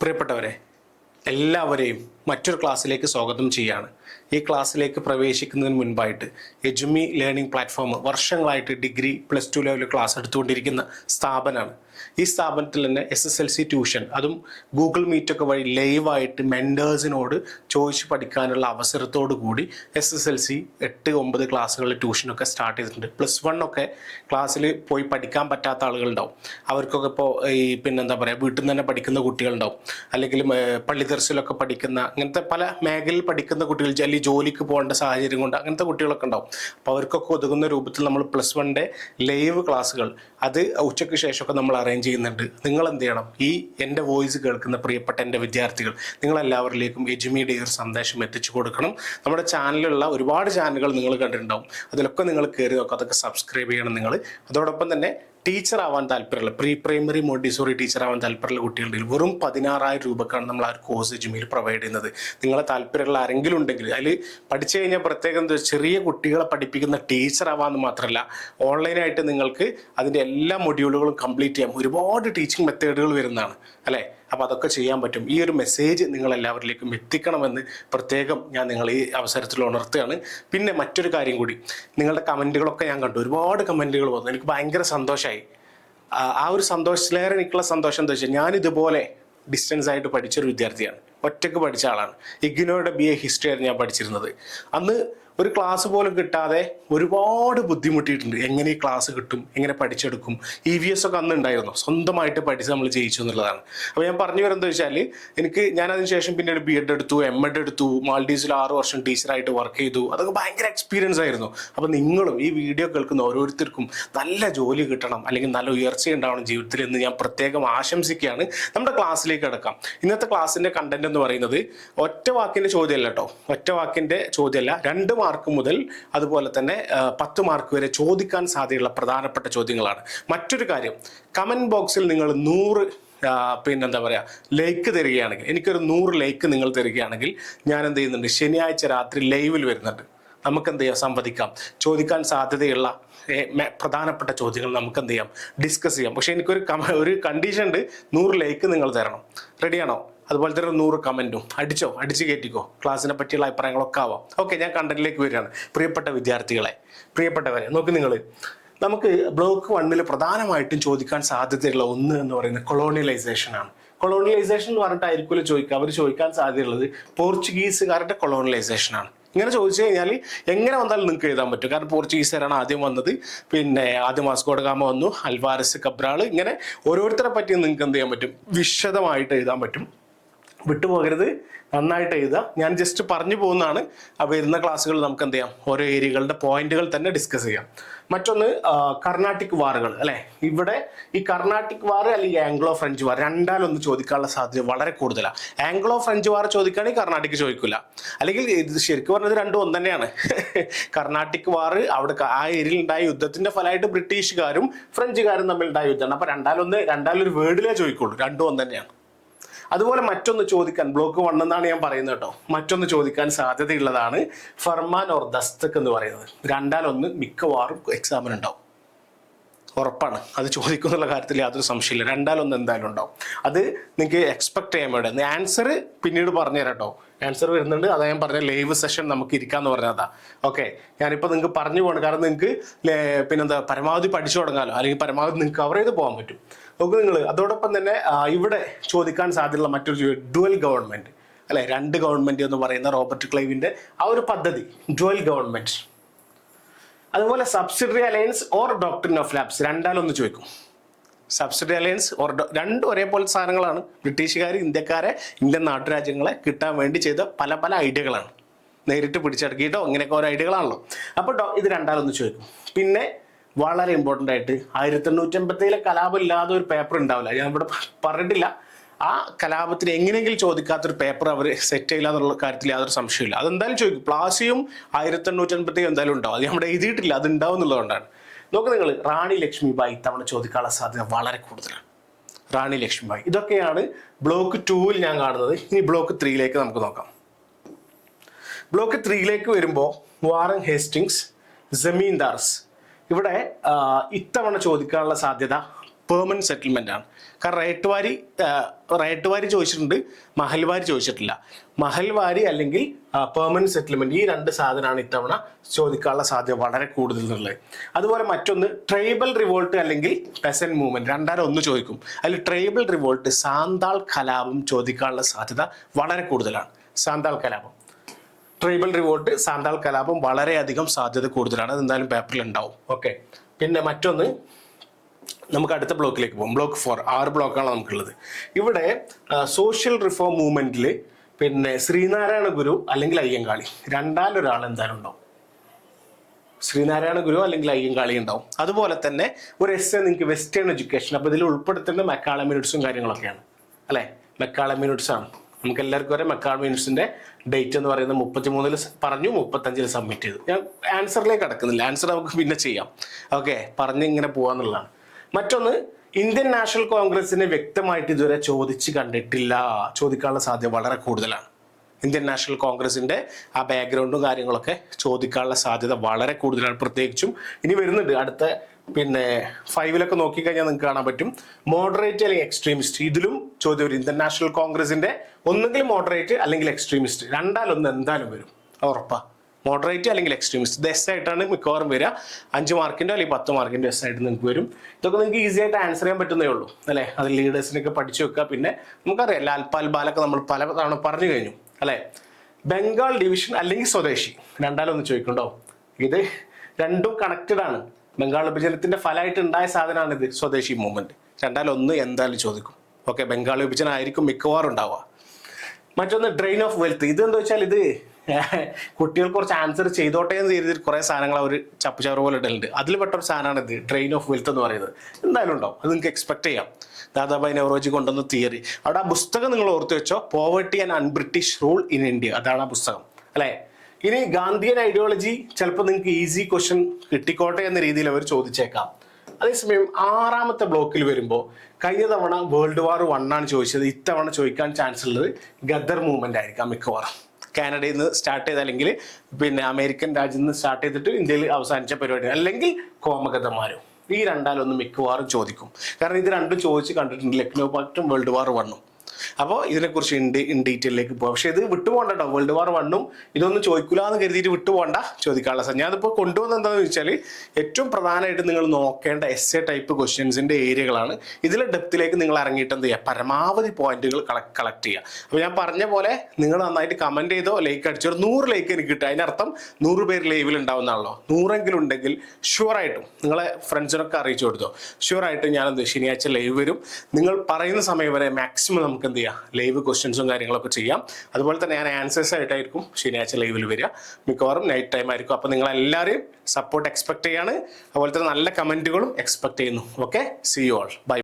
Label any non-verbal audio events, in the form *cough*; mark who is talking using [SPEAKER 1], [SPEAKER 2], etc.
[SPEAKER 1] പ്രിയപ്പെട്ടവരെ എല്ലാവരെയും മറ്റൊരു ക്ലാസ്സിലേക്ക് സ്വാഗതം ചെയ്യുകയാണ് ഈ ക്ലാസ്സിലേക്ക് പ്രവേശിക്കുന്നതിന് മുൻപായിട്ട് എജുമി ലേണിംഗ് പ്ലാറ്റ്ഫോം വർഷങ്ങളായിട്ട് degree plus two level class എടുത്തുകൊണ്ടിരിക്കുന്ന സ്ഥാപനമാണ്. ഈ സ്ഥാപനത്തിൽ തന്നെ S S L C tuition അതും ഗൂഗിൾ മീറ്റൊക്കെ വഴി ലൈവായിട്ട് മെന്റേഴ്സിനോട് ചോദിച്ച് പഠിക്കാനുള്ള അവസരത്തോടു കൂടി എസ് എസ് എൽ സി എട്ട് ഒമ്പത് ക്ലാസ്സുകളിൽ ട്യൂഷനൊക്കെ സ്റ്റാർട്ട് ചെയ്തിട്ടുണ്ട്. പ്ലസ് വൺ ഒക്കെ ക്ലാസ്സിൽ പോയി പഠിക്കാൻ പറ്റാത്ത ആളുകളുണ്ടാവും. അവർക്കൊക്കെ ഇപ്പോൾ ഈ പിന്നെന്താ പറയുക വീട്ടിൽ നിന്ന് തന്നെ പഠിക്കുന്ന കുട്ടികളുണ്ടാവും. അല്ലെങ്കിൽ പള്ളിദർശിലൊക്കെ പഠിക്കുന്ന അങ്ങനത്തെ പല മേഖലയിൽ പഠിക്കുന്ന കുട്ടികൾ അല്ലെങ്കിൽ ജോലിക്ക് പോകേണ്ട സാഹചര്യം കൊണ്ട് അങ്ങനത്തെ കുട്ടികളൊക്കെ ഉണ്ടാവും. അപ്പോൾ അവർക്കൊക്കെ ഒതുങ്ങുന്ന രൂപത്തിൽ നമ്മൾ പ്ലസ് വണ്ണിന്റെ ലൈവ് ക്ലാസ്സുകൾ അത് ഉച്ചയ്ക്ക് ശേഷമൊക്കെ നമ്മൾ അറേഞ്ച് ചെയ്യുന്നുണ്ട്. നിങ്ങൾ എന്ത് ചെയ്യണം? ഈ എന്റെ വോയിസ് കേൾക്കുന്ന പ്രിയപ്പെട്ട എന്റെ വിദ്യാർത്ഥികൾ നിങ്ങളെല്ലാവരിലേക്കും എജുമിയുടെ ഈ ഒരു സന്ദേശം എത്തിച്ചു കൊടുക്കണം. നമ്മുടെ ചാനലിലുള്ള ഒരുപാട് ചാനലുകൾ നിങ്ങൾ കണ്ടിട്ടുണ്ടാവും. അതിലൊക്കെ നിങ്ങൾ കയറി നോക്കുക. അതൊക്കെ സബ്സ്ക്രൈബ് ചെയ്യണം നിങ്ങൾ. അതോടൊപ്പം തന്നെ ടീച്ചർ ആവാൻ താല്പര്യമുള്ള പ്രീ പ്രൈമറി മോണ്ടിസോറി ടീച്ചർ ആവാൻ താല്പര്യമുള്ള കുട്ടികളുടെ വെറും പതിനാറായിരം രൂപക്കാണ് നമ്മൾ ആ ഒരു കോഴ്സ് ജിമ്മിൽ പ്രൊവൈഡ് ചെയ്യുന്നത്. നിങ്ങളെ താല്പര്യമുള്ള ആരെങ്കിലും ഉണ്ടെങ്കിൽ അതിൽ പഠിച്ചു കഴിഞ്ഞാൽ പ്രത്യേകം എന്താ ചെറിയ കുട്ടികളെ പഠിപ്പിക്കുന്ന ടീച്ചർ ആവാമെന്ന് മാത്രമല്ല ഓൺലൈനായിട്ട് നിങ്ങൾക്ക് അതിന്റെ എല്ലാ മൊഡ്യൂളുകളും കംപ്ലീറ്റ് ചെയ്യാം. ഒരുപാട് ടീച്ചിങ് മെത്തേഡുകൾ വരുന്നതാണ്. അല്ലേ? അപ്പോൾ അതൊക്കെ ചെയ്യാൻ പറ്റും. ഈ ഒരു മെസ്സേജ് നിങ്ങൾ എല്ലാവരിലേക്കും എത്തിക്കണമെന്ന് പ്രത്യേകം ഞാൻ നിങ്ങൾ ഈ അവസരത്തിൽ ഉണർത്തുകയാണ്. പിന്നെ മറ്റൊരു കാര്യം കൂടി. നിങ്ങളുടെ കമന്റുകളൊക്കെ ഞാൻ കണ്ടു. ഒരുപാട് കമന്റുകൾ വന്നു. എനിക്ക് ഭയങ്കര സന്തോഷമായി ആ ഒരു സന്തോഷത്തിലേറെ എനിക്കുള്ള സന്തോഷം എന്താ വെച്ചാൽ ഞാൻ ഇതുപോലെ ഡിസ്റ്റൻസ് ആയിട്ട് പഠിച്ചൊരു വിദ്യാർത്ഥിയാണ്. ഒറ്റയ്ക്ക് പഠിച്ച ആളാണ്. ഇഗ്നോയുടെ ബി എ ഹിസ്റ്ററി ആയിരുന്നു ഞാൻ പഠിച്ചിരുന്നത്. അന്ന് ഒരു ക്ലാസ് പോലും കിട്ടാതെ ഒരുപാട് ബുദ്ധിമുട്ടിയിട്ടുണ്ട്. എങ്ങനെ ഈ ക്ലാസ് കിട്ടും? എങ്ങനെ പഠിച്ചെടുക്കും? ഇ വി എസ് ഒക്കെ അന്ന് ഉണ്ടായിരുന്നു? സ്വന്തമായിട്ട് പഠിച്ച് നമ്മൾ ജയിച്ചു എന്നുള്ളതാണ്. അപ്പോൾ ഞാൻ പറഞ്ഞു വരുന്നത് വെച്ചാൽ എനിക്ക് ഞാൻ അതിനുശേഷം പിന്നീട് ബി എഡ് എടുത്തു എം എഡ് എടുത്തു മാൾഡീവ്സിൽ ആറ് വർഷം ടീച്ചറായിട്ട് വർക്ക് ചെയ്തു. അതൊക്കെ ഭയങ്കര എക്സ്പീരിയൻസ് ആയിരുന്നു. അപ്പോൾ നിങ്ങളും ഈ വീഡിയോ കേൾക്കുന്ന ഓരോരുത്തർക്കും നല്ല ജോലി കിട്ടണം അല്ലെങ്കിൽ നല്ല ഉയർച്ച ഉണ്ടാവണം ജീവിതത്തിൽ എന്ന് ഞാൻ പ്രത്യേകം ആശംസിക്കുകയാണ്. നമ്മുടെ ക്ലാസ്സിലേക്ക് കിടക്കാം. ഇന്നത്തെ ക്ലാസ്സിന്റെ കണ്ടന്റ് എന്ന് പറയുന്നത് ഒറ്റ വാക്കിന്റെ ചോദ്യമല്ല കേട്ടോ ഒറ്റ വാക്കിന്റെ ചോദ്യമല്ല. രണ്ട് മാർക്ക് മുതൽ അതുപോലെ തന്നെ പത്ത് മാർക്ക് വരെ ചോദിക്കാൻ സാധ്യതയുള്ള പ്രധാനപ്പെട്ട ചോദ്യങ്ങളാണ്. മറ്റൊരു കാര്യം കമന്റ് ബോക്സിൽ നിങ്ങൾ നൂറ് പിന്നെന്താ പറയുക ലൈക്ക് തരികയാണെങ്കിൽ എനിക്കൊരു നൂറ് ലൈക്ക് നിങ്ങൾ തരികയാണെങ്കിൽ ഞാൻ എന്ത് ചെയ്യുന്നുണ്ട്? ശനിയാഴ്ച രാത്രി ലൈവിൽ വരുന്നുണ്ട്. നമുക്ക് എന്ത് ചെയ്യാം? സംവദിക്കാം. ചോദിക്കാൻ സാധ്യതയുള്ള പ്രധാനപ്പെട്ട ചോദ്യങ്ങൾ നമുക്ക് എന്ത് ചെയ്യാം? ഡിസ്കസ് ചെയ്യാം. പക്ഷേ എനിക്കൊരു ഒരു കണ്ടീഷൻ ഉണ്ട്. നൂറ് ലൈക്ക് നിങ്ങൾ തരണം. റെഡിയാണോ അതുപോലെ തന്നെ നൂറ് കമന്റും അടിച്ചോ? അടിച്ച് കയറ്റിക്കോ ക്ലാസ്സിനെ പറ്റിയുള്ള അഭിപ്രായങ്ങളൊക്കെ ആവാം. ഓക്കെ ഞാൻ കണ്ടന്റിലേക്ക് വരികയാണ്. പ്രിയപ്പെട്ട വിദ്യാർത്ഥികളെ പ്രിയപ്പെട്ടവരെ നോക്ക് നിങ്ങൾ നമുക്ക് ബ്ലോക്ക് വണ്ണിൽ പ്രധാനമായിട്ടും ചോദിക്കാൻ സാധ്യതയുള്ള ഒന്ന് എന്ന് പറയുന്നത് കൊളോണിയലൈസേഷൻ ആണ്. കൊളോണിയലൈസേഷൻ എന്ന് പറഞ്ഞിട്ടായിരിക്കുമല്ലോ ചോദിക്കുക. അവർ ചോദിക്കാൻ സാധ്യതയുള്ളത് പോർച്ചുഗീസുകാരുടെ കൊളോണിയലൈസേഷൻ ആണ്. ഇങ്ങനെ ചോദിച്ചു കഴിഞ്ഞാൽ എങ്ങനെ വന്നാലും നിങ്ങൾക്ക് എഴുതാൻ പറ്റും. കാരണം പോർച്ചുഗീസുകാരാണ് ആദ്യം വന്നത്. പിന്നെ ആദ്യം വാസ്കോഡ ഗാമ വന്നു. Alvares Cabral. ഇങ്ങനെ ഓരോരുത്തരെ പറ്റി നിങ്ങൾക്ക് എന്ത് ചെയ്യാൻ പറ്റും? വിശദമായിട്ട് എഴുതാൻ പറ്റും. വിട്ടുപോകരുത്. നന്നായിട്ട് എഴുതുക. ഞാൻ ജസ്റ്റ് പറഞ്ഞു പോകുന്നതാണ്. ആ വരുന്ന ക്ലാസ്സുകൾ നമുക്ക് എന്ത് ചെയ്യാം? ഓരോ ഏരിയകളുടെ പോയിന്റുകൾ തന്നെ ഡിസ്കസ് ചെയ്യാം. മറ്റൊന്ന് കർണാട്ടിക് വാറുകൾ അല്ലെ? ഇവിടെ ഈ കർണാട്ടിക് വാർ അല്ലെങ്കിൽ ആംഗ്ലോ ഫ്രഞ്ച് വാർ രണ്ടാലൊന്ന് ചോദിക്കാനുള്ള സാധ്യത വളരെ കൂടുതലാണ് ആംഗ്ലോ ഫ്രഞ്ച് വാർ ചോദിക്കുകയാണെങ്കിൽ കർണാട്ടിക് ചോദിക്കില്ല അല്ലെങ്കിൽ ഇത് ശരിക്കും പറഞ്ഞത് രണ്ടും ഒന്ന് തന്നെയാണ്. *laughs* കർണാട്ടിക് വാർ അവിടെ ആ ഏരിയയിൽ ഉണ്ടായ യുദ്ധത്തിന്റെ ഫലമായിട്ട് ബ്രിട്ടീഷുകാരും ഫ്രഞ്ചുകാരും തമ്മിൽ ഉണ്ടായ യുദ്ധമാണ്. അപ്പൊ രണ്ടാലൊന്ന് രണ്ടാലൊരു വേർഡിലേ ചോദിക്കുള്ളൂ. രണ്ടും ഒന്ന് തന്നെയാണ്. അതുപോലെ മറ്റൊന്ന് ചോദിക്കാൻ ബ്ലോക്ക് വൺ എന്നാണ് ഞാൻ പറയുന്നത് കേട്ടോ. മറ്റൊന്ന് ചോദിക്കാൻ സാധ്യതയുള്ളതാണ് ഫർമാൻ ഓർ ദസ്തക് എന്ന് പറയുന്നത്. രണ്ടാലൊന്ന് മിക്കവാറും എക്സാമിന് ഉണ്ടാവും. ഉറപ്പാണ്. അത് ചോദിക്കുന്നുള്ള കാര്യത്തിൽ യാതൊരു സംശയമില്ല രണ്ടാലൊന്ന് എന്തായാലും ഉണ്ടാവും. അത് നിങ്ങൾക്ക് എക്സ്പെക്ട് ചെയ്യാൻ വേണ്ടി ആൻസർ പിന്നീട് പറഞ്ഞു തരാം കേട്ടോ ആൻസർ വരുന്നുണ്ട്. അതാ ഞാൻ പറഞ്ഞ ലൈവ് സെഷൻ നമുക്ക് ഇരിക്കാന്ന് പറഞ്ഞതാ. ഓക്കെ ഞാനിപ്പോൾ നിങ്ങൾക്ക് പറഞ്ഞു പോകണം കാരണം നിങ്ങൾക്ക് പിന്നെന്താ പരമാവധി പഠിച്ചു തുടങ്ങാലോ. അല്ലെങ്കിൽ പരമാവധി നിങ്ങൾക്ക് കവർ ചെയ്ത് പോകാൻ പറ്റും. നോക്ക് നിങ്ങൾ അതോടൊപ്പം തന്നെ ഇവിടെ ചോദിക്കാൻ സാധ്യതയുള്ള മറ്റൊരു ഡുവൽ ഗവൺമെന്റ് അല്ലെ? രണ്ട് ഗവൺമെന്റ് എന്ന് പറയുന്ന റോബർട്ട് ക്ലൈവിന്റെ ആ ഒരു പദ്ധതി. ഡുവൽ ഗവൺമെന്റ് അതുപോലെ subsidiary alliance or doctrine of lapse രണ്ടാലൊന്ന് ചോദിക്കും. സബ്സിഡി അലയൻസ് ഓർ രണ്ടും ഒരേപോലത്തെ സാധനങ്ങളാണ്. ബ്രിട്ടീഷുകാർ ഇന്ത്യക്കാരെ ഇന്ത്യൻ നാട്ടുരാജ്യങ്ങളെ കിട്ടാൻ വേണ്ടി ചെയ്ത പല പല ഐഡിയകളാണ്. നേരിട്ട് പിടിച്ചടക്കിയിട്ടോ ഇങ്ങനെയൊക്കെ ഓരോ ഐഡിയകളാണല്ലോ. അപ്പോൾ ഇത് രണ്ടാലൊന്ന് ചോദിക്കും. പിന്നെ വളരെ ഇമ്പോർട്ടന്റ് ആയിട്ട് ആയിരത്തി എണ്ണൂറ്റി അമ്പത്തിയിലെ കലാപം ഇല്ലാതെ ഒരു പേപ്പർ ഉണ്ടാവില്ല. ഞാൻ ഇവിടെ പറഞ്ഞിട്ടില്ല. ആ കലാപത്തിന് എങ്ങനെയെങ്കിലും ചോദിക്കാത്തൊരു പേപ്പർ അവർ സെറ്റ് ചെയ്യില്ല എന്നുള്ള കാര്യത്തിൽ യാതൊരു സംശയമില്ല അതെന്തായാലും ചോദിക്കും. പ്ലാസിയും ആയിരത്തി എണ്ണൂറ്റി എണ്ണൂറ്റൻപത്തി എന്തായാലും ഉണ്ടാവും. അത് നമ്മുടെ എഴുതിയിട്ടില്ല. അത് ഉണ്ടാവും എന്നുള്ളതുകൊണ്ടാണ്. നോക്ക് നിങ്ങൾ റാണി ലക്ഷ്മിബായി ഇത്തവണ ചോദിക്കാനുള്ള സാധ്യത വളരെ കൂടുതലാണ്. റാണി ലക്ഷ്മിബായി. ഇതൊക്കെയാണ് ബ്ലോക്ക് ടൂവിൽ ഞാൻ കാണുന്നത്. ഇനി ബ്ലോക്ക് ത്രീയിലേക്ക് നമുക്ക് നോക്കാം. ബ്ലോക്ക് ത്രീയിലേക്ക് വരുമ്പോൾ വാറൻ ഹേസ്റ്റിങ്സ് ജമീന്ദാർസ് ഇവിടെ ഇത്തവണ ചോദിക്കാനുള്ള സാധ്യത പെർമനന്റ് സെറ്റിൽമെന്റ് ആണ്. കാരണം റേറ്റ് വാരി റേറ്റ് വാരി ചോദിച്ചിട്ടുണ്ട് മഹൽവാരി ചോദിച്ചിട്ടില്ല. മഹൽവാരി അല്ലെങ്കിൽ പെർമനന്റ് സെറ്റിൽമെന്റ് ഈ രണ്ട് സാധനമാണ് ഇത്തവണ ചോദിക്കാനുള്ള സാധ്യത വളരെ കൂടുതൽ എന്നുള്ളത് അതുപോലെ മറ്റൊന്ന് ട്രൈബൽ റിവോൾട്ട് അല്ലെങ്കിൽ പെസൻ മൂവ്മെന്റ് രണ്ടായിരം ഒന്ന് ചോദിക്കും. അതിൽ ട്രൈബൽ റിവോൾട്ട് സാന്താൾ കലാപം ചോദിക്കാനുള്ള സാധ്യത വളരെ കൂടുതലാണ്. സാന്താൾ കലാപം. ട്രൈബൽ റിവോൾട്ട് സാന്താൾ കലാപം വളരെയധികം സാധ്യത കൂടുതലാണ്. അത് എന്തായാലും പേപ്പറിൽ ഉണ്ടാവും. ഓക്കെ പിന്നെ മറ്റൊന്ന് നമുക്ക് അടുത്ത ബ്ലോക്കിലേക്ക് പോകും ബ്ലോക്ക് ഫോർ ആറ് ബ്ലോക്കാണ് നമുക്കുള്ളത്. ഇവിടെ സോഷ്യൽ റിഫോം മൂവ്മെന്റിൽ പിന്നെ ശ്രീനാരായണ ഗുരു അല്ലെങ്കിൽ അയ്യങ്കാളി. രണ്ടാലൊരാൾ എന്തായാലും ഉണ്ടാവും. ശ്രീനാരായണ ഗുരു അല്ലെങ്കിൽ അയ്യങ്കാളി ഉണ്ടാവും. അതുപോലെ തന്നെ ഒരു എസ് എ നിങ്ങൾക്ക് വെസ്റ്റേൺ എഡ്യൂക്കേഷൻ അപ്പോൾ ഇതിൽ ഉൾപ്പെടുത്തേണ്ട മെക്കാള മിനിറ്റ്സും കാര്യങ്ങളൊക്കെയാണ്. അല്ലേ? മെക്കാള മിനിറ്റ്സ് ആണ്. നമുക്ക് എല്ലാവർക്കും വരെ മിനിറ്റ്സിന്റെ ഡേറ്റ് എന്ന് പറയുന്നത് മുപ്പത്തി മൂന്നിൽ പറഞ്ഞു മുപ്പത്തഞ്ചിൽ സബ്മിറ്റ് ചെയ്തു. ഞാൻ ആൻസറിലേക്ക് കടക്കുന്നില്ല ആൻസർ നമുക്ക് പിന്നെ ചെയ്യാം. ഓക്കെ പറഞ്ഞ് ഇങ്ങനെ പോവാന്നുള്ളതാണ്. മറ്റൊന്ന് ഇന്ത്യൻ നാഷണൽ കോൺഗ്രസിനെ വ്യക്തമായിട്ട് ഇതുവരെ ചോദിച്ച് കണ്ടിട്ടില്ല. ചോദിക്കാനുള്ള സാധ്യത വളരെ കൂടുതലാണ്. ഇന്ത്യൻ നാഷണൽ കോൺഗ്രസിന്റെ ആ ബാക്ക്ഗ്രൗണ്ടും കാര്യങ്ങളൊക്കെ ചോദിക്കാനുള്ള സാധ്യത വളരെ കൂടുതലാണ് പ്രത്യേകിച്ചും ഇനി വരുന്നുണ്ട്. അടുത്ത പിന്നെ ഫൈവിലൊക്കെ നോക്കിക്കഴിഞ്ഞാൽ നിങ്ങൾക്ക് കാണാൻ പറ്റും. മോഡറേറ്റ് അല്ലെങ്കിൽ എക്സ്ട്രീമിസ്റ്റ് ഇതിലും ചോദ്യം വരും. ഇന്ത്യൻ നാഷണൽ കോൺഗ്രസിന്റെ ഒന്നുകിൽ മോഡറേറ്റ് അല്ലെങ്കിൽ എക്സ്ട്രീമിസ്റ്റ് രണ്ടാലൊന്ന് എന്തായാലും വരും. ഉറപ്പാണ് ഉറപ്പാ. മോഡറേറ്റ് അല്ലെങ്കിൽ എക്സ്ട്രീമിസ്റ്റ് ഇത് എസ് ആയിട്ടാണ് മിക്കവാറും വരിക. അഞ്ച് മാർക്കിന്റെ അല്ലെങ്കിൽ പത്ത് മാർക്കിന്റെ എസ് ആയിട്ട് നിങ്ങൾക്ക് വരും. ഇതൊക്കെ നിങ്ങൾക്ക് ഈസി ആയിട്ട് ആൻസർ ചെയ്യാൻ പറ്റുന്നേ ഉള്ളൂ. അല്ലേ? അത് ലീഡേഴ്സിനൊക്കെ പഠിച്ചു വെക്കുക. പിന്നെ നമുക്കറിയാം ലാൽപാൽ ബാലൊക്കെ നമ്മൾ പല തവണ പറഞ്ഞു കഴിഞ്ഞു. അല്ലേ? ബംഗാൾ ഡിവിഷൻ അല്ലെങ്കിൽ സ്വദേശി. രണ്ടാലൊന്ന് ചോദിക്കണ്ടോ? ഇത് രണ്ടും കണക്റ്റഡ് ആണ്. ബംഗാൾ വിഭജനത്തിന്റെ ഫലമായിട്ട് ഉണ്ടായ സാധനമാണ് ഇത് സ്വദേശി മൂവ്മെന്റ് രണ്ടാലൊന്ന് എന്തായാലും ചോദിക്കും. ഓക്കെ ബംഗാൾ വിഭജനം ആയിരിക്കും മിക്കവാറും ഉണ്ടാവുക. മറ്റൊന്ന് ഡ്രെയിൻ ഓഫ് വെൽത്ത് ഇത് എന്താ വെച്ചാൽ ഇത് *laughs* കുട്ടികൾ കുറച്ച് ആൻസർ ചെയ്തോട്ടെ എന്ന് കരുതി കുറേ സാധനങ്ങൾ അവർ ചപ്പുചാറ് പോലെ ഇടലുണ്ട്. അതിൽ പെട്ട ഒരു സാധനമാണ് ഇത് ട്രെയിൻ ഓഫ് വെൽത്ത് എന്ന് പറയുന്നത്. എന്തായാലും ഉണ്ടാവും അത് നിങ്ങൾക്ക് എക്സ്പെക്ട് ചെയ്യാം. ദാദാബായി നെവറോജി കൊണ്ടുവന്ന തിയറി അവിടെ ആ പുസ്തകം നിങ്ങൾ ഓർത്തു വെച്ചോ? Poverty and unbritish rule in India അതാണ് ആ പുസ്തകം. അല്ലേ? ഇനി ഗാന്ധിയൻ ഐഡിയോളജി ചിലപ്പോൾ നിങ്ങൾക്ക് ഈസി ക്വസ്റ്റ്യൻ കിട്ടിക്കോട്ടെ എന്ന രീതിയിൽ അവർ ചോദിച്ചേക്കാം. അതേസമയം ആറാമത്തെ ബ്ലോക്കിൽ വരുമ്പോൾ കഴിഞ്ഞ തവണ വേൾഡ് വാർ വൺ ആണ് ചോദിച്ചത്. ഇത്തവണ ചോദിക്കാൻ ചാൻസ് ഉള്ളത് ഗദർ മൂവ്മെന്റ് ആയിരിക്കാം മിക്കവാറും. കാനഡയിൽ നിന്ന് സ്റ്റാർട്ട് ചെയ്ത് അല്ലെങ്കിൽ പിന്നെ അമേരിക്കൻ രാജ്യത്ത് നിന്ന് സ്റ്റാർട്ട് ചെയ്തിട്ട് ഇന്ത്യയിൽ അവസാനിച്ച പരിപാടി അല്ലെങ്കിൽ കോമകഥമാരും ഈ രണ്ടാലൊന്നും മിക്കവാറും ചോദിക്കും. കാരണം ഇത് രണ്ടും ചോദിച്ച് കണ്ടിട്ടുണ്ട്. ലക്നോ പാക്റ്റും വേൾഡ് വാർ വണ്ണും അപ്പോൾ ഇതിനെക്കുറിച്ച് ഇൻ ഇൻ ഡീറ്റെയിലേക്ക് പോകാം പക്ഷേ ഇത് വിട്ടുപോകണ്ട വേൾഡ് വാർ വണ്ണും ഇതൊന്നും ചോദിക്കില്ല എന്ന് കരുതിയിട്ട് വിട്ടുപോകണ്ട ചോദിക്കാനുള്ള സാർ ഞാനിപ്പോൾ കൊണ്ടുവന്നത് എന്താണെന്ന് വെച്ചാൽ ഏറ്റവും പ്രധാനമായിട്ട് നിങ്ങൾ നോക്കേണ്ട എസ് എ ടൈപ്പ് ക്വസ്റ്റ്യൻസിന്റെ ഏരിയകളാണ് ഇതിലെ ഡെപ്തിലേക്ക് നിങ്ങൾ ഇറങ്ങിയിട്ട് എന്ത് ചെയ്യുക? പരമാവധി പോയിന്റുകൾ കളക്ട് ചെയ്യുക. അപ്പോൾ ഞാൻ പറഞ്ഞ പോലെ നിങ്ങൾ നന്നായിട്ട് കമന്റ് ചെയ്തോ ലൈക്ക് അടിച്ചോ നൂറ് ലൈക്ക് എനിക്ക് കിട്ടുക അതിനർത്ഥം നൂറ് പേര് ലൈവിൽ ഉണ്ടാവുന്നതാണല്ലോ. നൂറെങ്കിലും ഉണ്ടെങ്കിൽ ഷുവറായിട്ടും നിങ്ങളെ ഫ്രണ്ട്സിനൊക്കെ അറിയിച്ചു കൊടുത്തോ. ഷുവറായിട്ടും ഞാനെന്ത് ശനിയാഴ്ച ലൈവ് വരും. നിങ്ങൾ പറയുന്ന സമയം വരെ മാക്സിമം നമുക്ക് എന്ത് ചെയ്യാം? ലൈവ് ക്വസ്റ്റ്യൻസും കാര്യങ്ങളൊക്കെ ചെയ്യാം. അതുപോലെ തന്നെ ഞാൻ ആൻസേഴ്സ് ആയിട്ടായിരിക്കും ശനിയാഴ്ച ലൈവിൽ വരിക. മിക്കവാറും നൈറ്റ് ടൈം ആയിരിക്കും. അപ്പോൾ നിങ്ങൾ എല്ലാവരെയും സപ്പോർട്ട് എക്സ്പെക്ട് ചെയ്യാണ്. അതുപോലെ തന്നെ നല്ല കമന്റുകളും എക്സ്പെക്ട് ചെയ്യുന്നു. Okay see you all bye